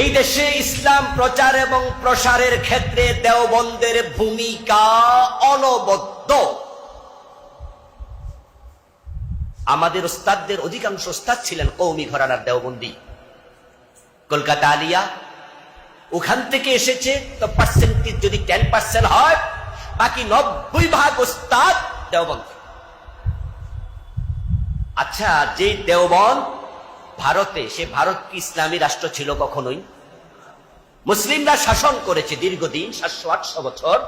এই দেশে ইসলাম প্রচার এবং প্রসারের ক্ষেত্রে দেওবন্দের ভূমিকা অনবদ্য। আমাদের ওস্তাদদের অধিকাংশ ওস্তাদ ছিলেন কৌমি ঘরানার দেওবন্দি। কলকাতা আলিয়া, ওখান থেকে এসেছে, তো পার্সেন্টেজ যদি টেন পার্সেন্ট হয়, বাকি নব্বই ভাগ ওস্তাদ দেওবন্দ। আচ্ছা যে দেওবন্দ ভারতে, সে ভারত কি ইসলামী রাষ্ট্র ছিল কখনোই? মুসলিমরা শাসন করেছে দীর্ঘদিন, সাতশো, আটশো বছর।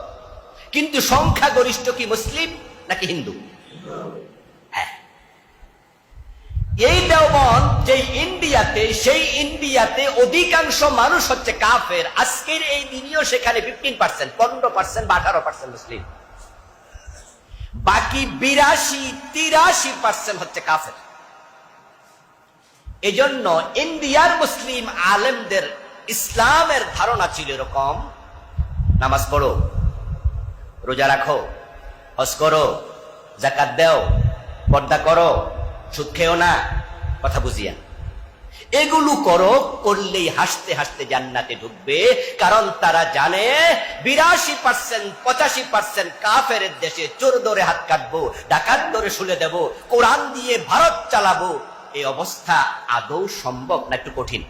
কিন্তু সংখ্যাগরিষ্ঠ কি মুসলিম নাকি হিন্দু? হ্যাঁ। এই দেওবন যে ইন্ডিয়াতে, সেই ইন্ডিয়াতে অধিকাংশ মানুষ হচ্ছে কাফের। আজকের এই দিনেও সেখানে ফিফটিন পার্সেন্ট পনেরো পার্সেন্ট বা আঠারো পার্সেন্ট মুসলিম। বাকি বিরাশি, তিরাশি পার্সেন্ট হচ্ছে কাফের। এজন্য ইন্ডিয়ার মুসলিম আলেমদের ইসলামের ধারণা ছিল এরকম। নামাজ পড়ো, রোজা রাখো, হজ করো জাকাত দেও, পর্দা করো, সুদ খেও না, কথা বুঝিয়া। এগুলো করো, করলেই হাসতে হাসতে জান্নাতে ঢুকবে, কারণ তারা জানে বিরাশি পার্সেন্ট, পঁচাশি পার্সেন্ট কাফের দেশে চোর ধরে হাত কাটবো, ডাকাত ধরে শুলে দেব, কোরআন দিয়ে ভারত চালাবো এই অবস্থা আদৌ সম্ভব না একটু কঠিন?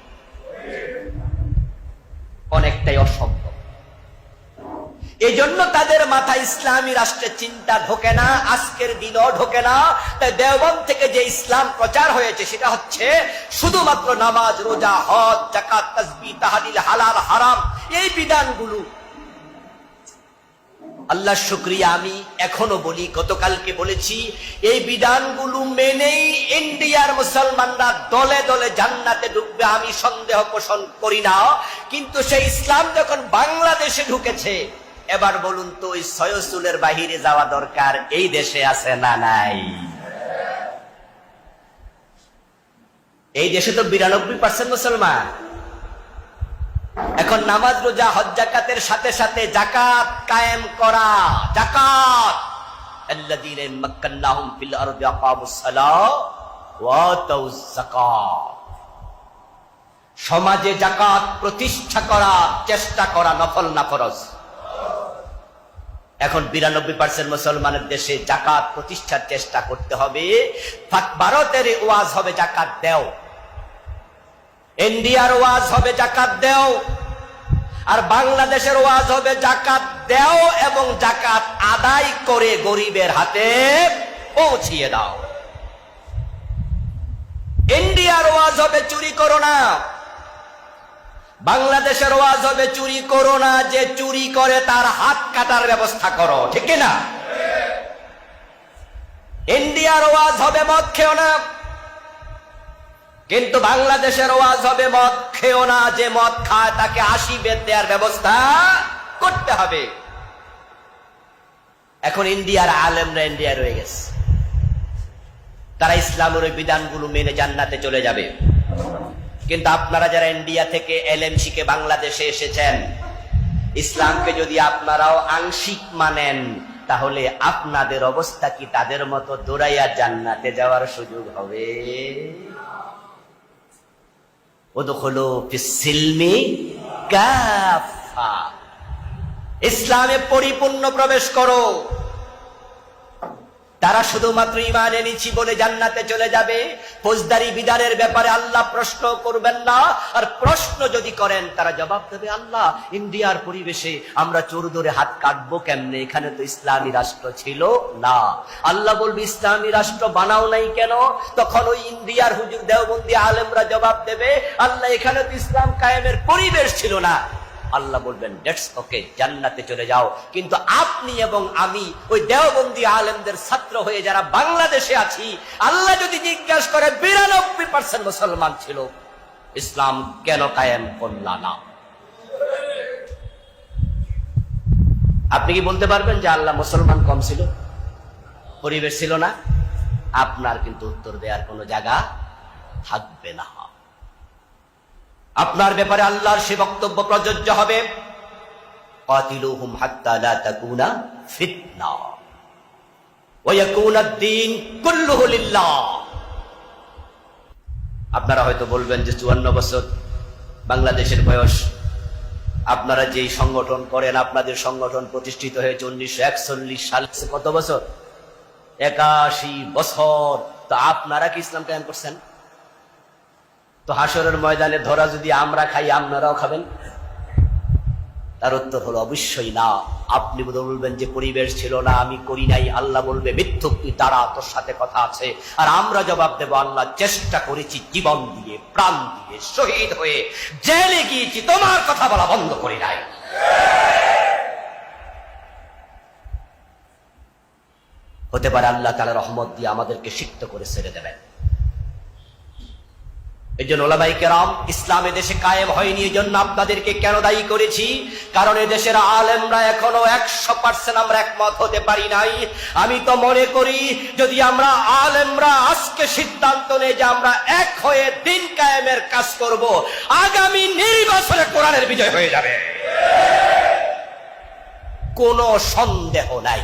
অনেকটাই অসম্ভব। এই জন্য তাদের মাথায় ইসলামী রাষ্ট্রের চিন্তা ঢোকে না, আজকের দিনও ঢোকে না। তাই দেওবন থেকে যে ইসলাম প্রচার হয়েছে, সেটা হচ্ছে শুধুমাত্র নামাজ, রোজা, হজ জাকাত তসবি তাহাদিল হালাল, হারাম, এই বিধানগুলো। আল্লাহ শুক্রিয়া আমি এখনও বলি, গতকালকে বলেছি, এই বিধানগুলো মেনেই ইন্ডিয়ার মুসলমানরা দলে দলে জান্নাতে ঢুকবে আমি সন্দেহ পোষণ করি না কিন্তু সেই ইসলাম যখন বাংলাদেশে ঢুকেছে এবার বলুন তো ওই সয়সুলের বাহিরে যাওয়া দরকার এই দেশে আছে না নাই এই দেশে তো বিরানব্বই পার্সেন্ট মুসলমান এখন নামাজ রোজা হজ জাকাতের সাথে সাথে জাকাত কায়েম করা জাকাত الذين مكناهم في الارض اقاموا الصلاه واتوا الزكاه সমাজে জাকাত প্রতিষ্ঠা করা, চেষ্টা করা নফল না ফরজ। এখন বিরানব্বই পার্সেন্ট মুসলমানের দেশে জাকাত প্রতিষ্ঠার চেষ্টা করতে হবে। ভারতের ওয়াজ হবে জাকাত দেও। ইন্ডিয়ার ওয়াজ হবে জাকাত দেও। আর বাংলাদেশের ওয়াজ হবে জাকাত দেও এবং জাকাত আদায় করে গরিবের হাতে পৌঁছিয়ে দাও। ইন্ডিয়ার ওয়াজ হবে চুরি করো না। বাংলাদেশের ওয়াজ হবে চুরি করো না, যে চুরি করে তার হাত কাটার ব্যবস্থা করো, ঠিক না? ইন্ডিয়ার ওয়াজ হবে মদ খেও না। কিন্তু বাংলাদেশের ওয়াজ হবে মদ খেও না, যে মদ খায় তাকে আশি বেদ দেওয়ার ব্যবস্থা করতে হবে। এখন ইন্ডিয়ার আলেমরা ইন্ডিয়া রয়ে গেছে। তারা ইসলামের ওই বিধানগুলো মেনে জান্নাতে চলে যাবে। কিন্তু আপনারা যারা ইন্ডিয়া থেকে এলএম শিখে বাংলাদেশে এসেছেন, ইসলামকে যদি আপনারাও আংশিক মানেন, তাহলে আপনাদের অবস্থা কি তাদের মতো দৌড়াইয়া জান্নাতে যাওয়ার সুযোগ হবে? ইসলামে পরিপূর্ণ প্রবেশ করো। তারা শুধুমাত্র ইমান এনেছি বলে জান্নাতে চলে যাবে। ফৌজদারি বিধানের ব্যাপারে আল্লাহ প্রশ্ন করবেন না। আর প্রশ্ন যদি করেন, তারা জবাব দেবে, আল্লাহ, ইন্ডিয়ার পরিবেশে আমরা চোর ধরে হাত কাটবো কেমনে? এখানে তো ইসলামী রাষ্ট্র ছিল না। আল্লাহ বলবে, ইসলামী রাষ্ট্র বানাও নাই কেন? তখন ওই ইন্ডিয়ার হুজুর দেওবন্দি আলেমরা জবাব দেবে, আল্লাহ, এখানে তো ইসলাম কায়েমের পরিবেশ ছিল না। আল্লাহ বলবেন ডেটস ওকে জান্নাতে চলে যাও। কিন্তু আপনি এবং আমি, ওই দেওবন্দি আলেমদের ছাত্র হয়ে যারা বাংলাদেশে আছি, আল্লাহ যদি জিজ্ঞাসা করে, বিরানব্বই পার্সেন্ট মুসলমান ছিল। ইসলাম কেন কায়েম করলা না? আপনি কি বলতে পারবেন যে আল্লাহ মুসলমান কম ছিল? পরিবেশ ছিল না? আপনার কিন্তু উত্তর দেওয়ার কোনো জায়গা থাকবে না। আপনার ব্যাপারে আল্লাহর সে বক্তব্য প্রযোজ্য হবে قاتلوهم حتى لا تكون فتنة ويكون الدين كله لله আপনারা হয়তো বলবেন যে চুয়ান্ন বছর বাংলাদেশের বয়স আপনারা যেই সংগঠন করেন আপনাদের সংগঠন প্রতিষ্ঠিত হয়েছে উনিশশো একচল্লিশ সালে কত বছর একাশি বছর তো আপনারা কি ইসলাম কায়েম করছেন তো হাসরের ময়দানে ধরা যদি আমরা খাই, আপনারাও খাবেন? তার উত্তর হলো, অবশ্যই না। আপনি বলবেন যে পরিবেশ ছিল না, আমি করি নাই। আল্লাহ বলবে, মিথ্যুক, তুই তারা তোর সাথে কথা আছে। আর আমরা জবাব দেব, আল্লাহ চেষ্টা করেছি, জীবন দিয়ে, প্রাণ দিয়ে, শহীদ হয়ে জেলে গিয়েছি, তোমার কথা বলা বন্ধ করি নাই। হতে পারে আল্লাহ তালা রহমত দিয়ে আমাদেরকে সিক্ত করে ছেড়ে দেবেন। এই জন্য ওলামাই কেরাম, ইসলামে দেশে কায়েম হয়নি এই জন্য আপনাদেরকে কেন দায়ী করেছি? কারণ দেশের আলেমরা এখনও একশো পার্সেন্ট আমরা একমত হতে পারি নাই। আমি তো মনে করি, যদি আমরা আলেমরা আজকে সিদ্ধান্ত নেই যে আমরা এক হয়ে দিন কায়েমের কাজ করব, আগামী নির্বাচনে কোরআনের বিজয় হয়ে যাবে। কোনো সন্দেহ নাই।